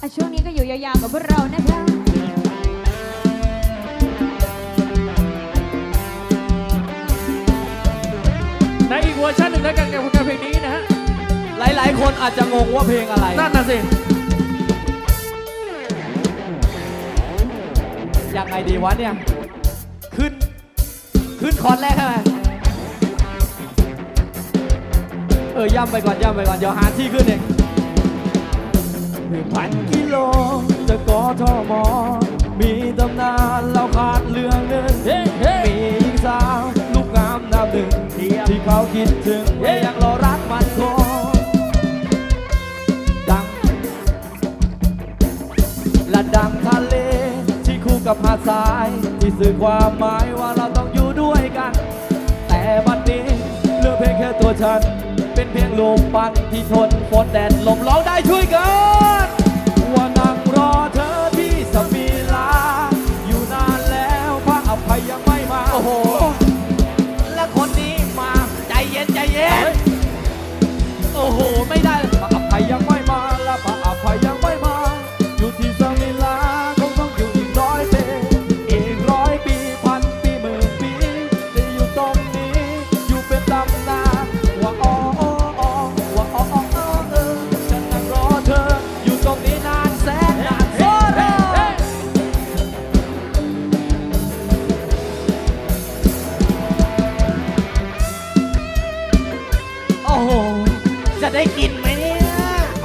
อะช่วงนี้ก็อยู่ยาวๆกับพวกเรานะคะในอีกเวอร์ชันหนึ่งแล้วกันกับผลงานเพลงนี้นะฮะ หลาย ๆ คนอาจจะงงว่าเพลงอะไร นั่นน่ะสิ ยังไงดีวะเนี่ย ขึ้น ขึ้นคอร์ดแรกใช่ไหมเออย่ำไปก่อนย่ำไปก่อน เดี๋ยวหาที่ขึ้นเอง พันกิโลจะกอทอมอมีตำนานเราขาดเรื่องหนึ่งเฮ้เฮ้มีหญิงสาวลูกงามดาวหนึ่งที่เขาคิดถึงและยังรอรักมันคงดังและดังทะเลที่คู่กับหาดทราย ที่สื่อความหมายว่าเราต้องอยู่ด้วยกัน แต่บัดนี้เหลือเพียงแค่ตัวฉัน เป็นเพียงลมปันที่ทนฝนแดดลมเราได้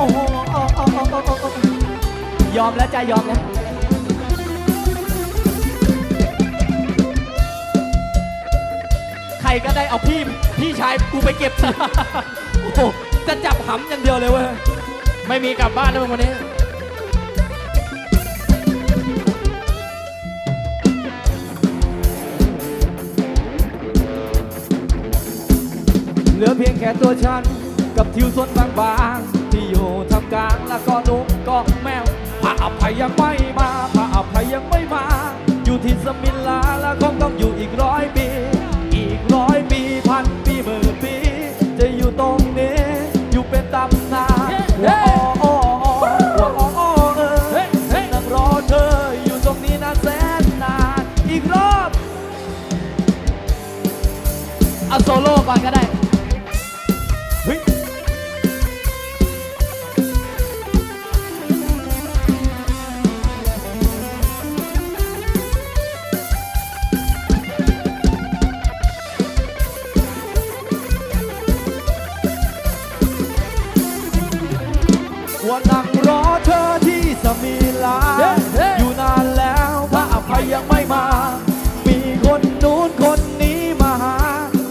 อ้โหโอ้โอ้โอ้โอ้โอ้โอ้ยอมแล้วจ้ะยอมแล้วใครก็ได้เอาพี่พี่ชายกูไปเก็บทีโอ้โหจะจับหำอย่างเดียวเลยเว้ยไม่มีกลับบ้านนะมึงวันนี้ เหลือเพียงแค่ตัวฉัน กับทิวสนบางๆ กลางแล้วก็นุ่มก็แมวพระอภัยยังไม่มาพระอภัยยังไม่มา อยู่ที่สมิลาแล้วคงต้องอยู่อีกร้อยปี ว่านั่งรอเธอที่สมีลาเฮ้เฮ้อยู่นานแล้วพระอภัยยังไม่มา มีคนนู้นคนนี้มาหา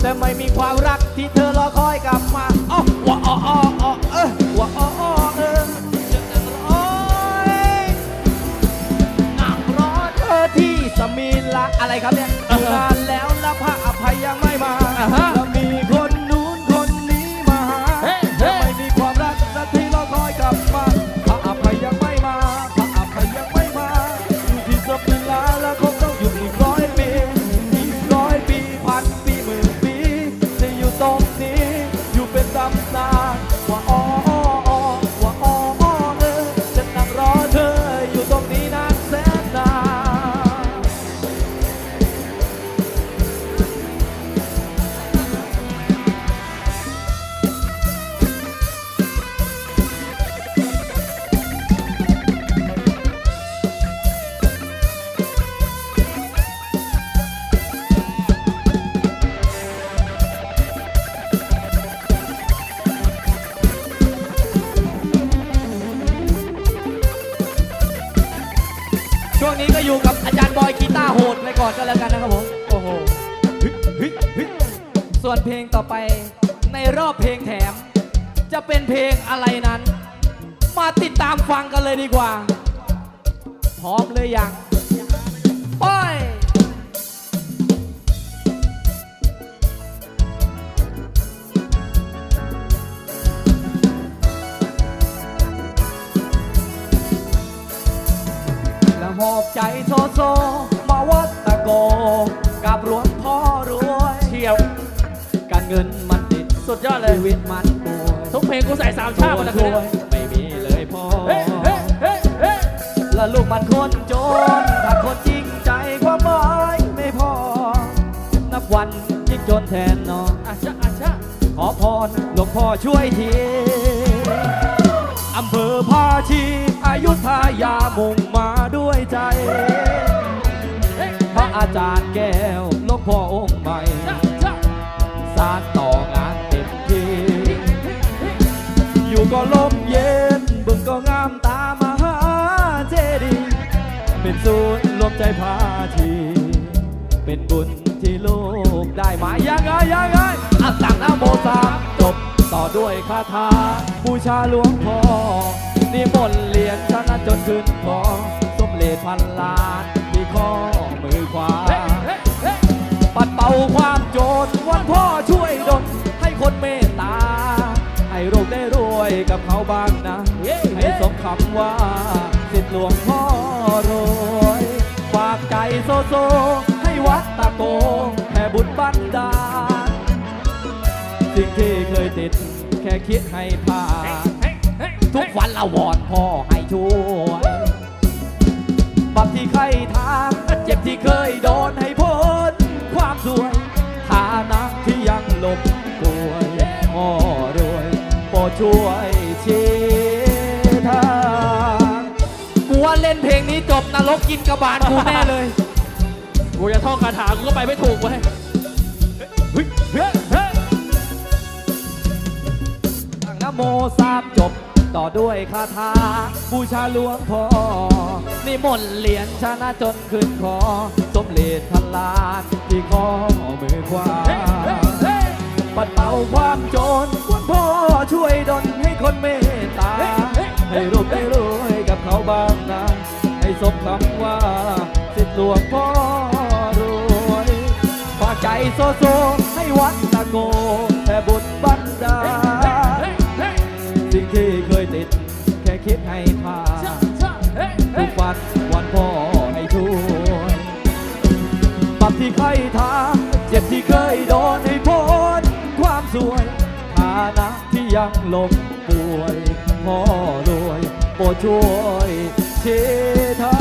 แต่ไม่มีความรักที่เธอรอคอยกลับมาอ๋อว่า นี้ก็อยู่กับอาจารย์บอยกีตาร์โหดไปก่อนก็แล้วกันนะครับผม โอ้โห ส่วนเพลงต่อไปในรอบเพลงแถม จะเป็นเพลงอะไรนั้น มาติดตามฟังกันเลยดีกว่า พร้อมเลยยัง ใจโซโซ มาวัดตะโก กับรวมพ่อรวยเที่ยว การเงินมันติดสุดยอดเลย ชีวิตมันป่วยทุกเพลงกูใส่สามชาติหมดแล้วคืนเลยไม่มีเลยพ่อเฮ้ยและลูกมันคนจน ถ้าคนจริงใจความหมายไม่พอ นับวันยิ่งจนแทนนองอาชะอาชะขอพรหลวงพ่อช่วยที อำเภอพาชีอายุทยามุง อาจารย์แก้วหลวงพ่อองค์ใหม่สารต่องานเต็มที่ อยู่ก็ลมเย็นบึงก็งามตามหาเจดีย์เป็นศูนย์รวมใจพาทีเป็นบุญที่ลูกได้มายังไงยังไงอัตังนะโมสามจบต่อด้วยคาถาบูชาหลวงพ่อนิมนต์เหรียญชนะจนขึ้นคอสมเลดพันล้าน บเขาบ้างนะ ให้สมคำว่าสิทธิหลวงพ่อรวยฝากใจโซโซ ให้วัดตะโกแผ่บุญบันดาลสิ่งที่เคยติด แค่คิดให้ผ่านทุกวันละวอนพ่อให้ช่วยบัตรที่ใครทางเจ็บที่เคยโดนให้พ้นความสวยฐานะที่ยังหลบป่วยพ่อรวยโปรดช่วย บนรกกินกระบาลกูแน่เลย กูจะท่องคาถากูก็ไปไม่ถูกเว้ยเฮ้ยเฮ้ยเฮ้ยตั้งนะโมสามจบต่อด้วยคาถาบูชาหลวงพ่อนิมนต์เหรียญชนะจนขึ้นคอสมเลดพันล้านที่ข้อมือขวา วงพ่อรวยฝากใจโซโซให้วัดตะโกแผ่บุญบันดาสิ่งที่เคยติด แค่คิดให้ผ่านทุกวันวันพ่อให้ช่วยปรับที่ใครทาเจ็บที่เคยโดนให้พ้นความสวยฐานะที่ยังลมป่วยพ่อรวยโปรดช่วยเชทาง